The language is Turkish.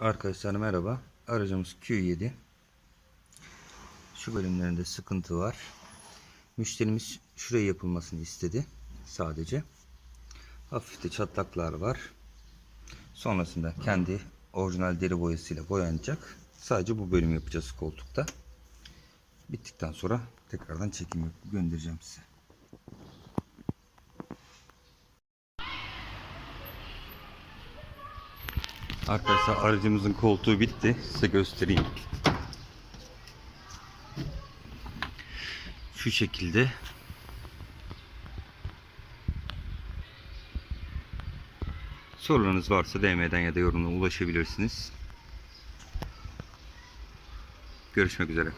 Arkadaşlar merhaba. Aracımız Q7. Şu bölümlerinde sıkıntı var. Müşterimiz şuraya yapılmasını istedi. Sadece. Hafif de çatlaklar var. Sonrasında kendi orijinal deri boyasıyla boyanacak. Sadece bu bölüm yapacağız koltukta. Bittikten sonra tekrardan çekim göndereceğim size. Arkadaşlar aracımızın koltuğu bitti. Size göstereyim. Şu şekilde. Sorularınız varsa DM'den ya da yorumla ulaşabilirsiniz. Görüşmek üzere.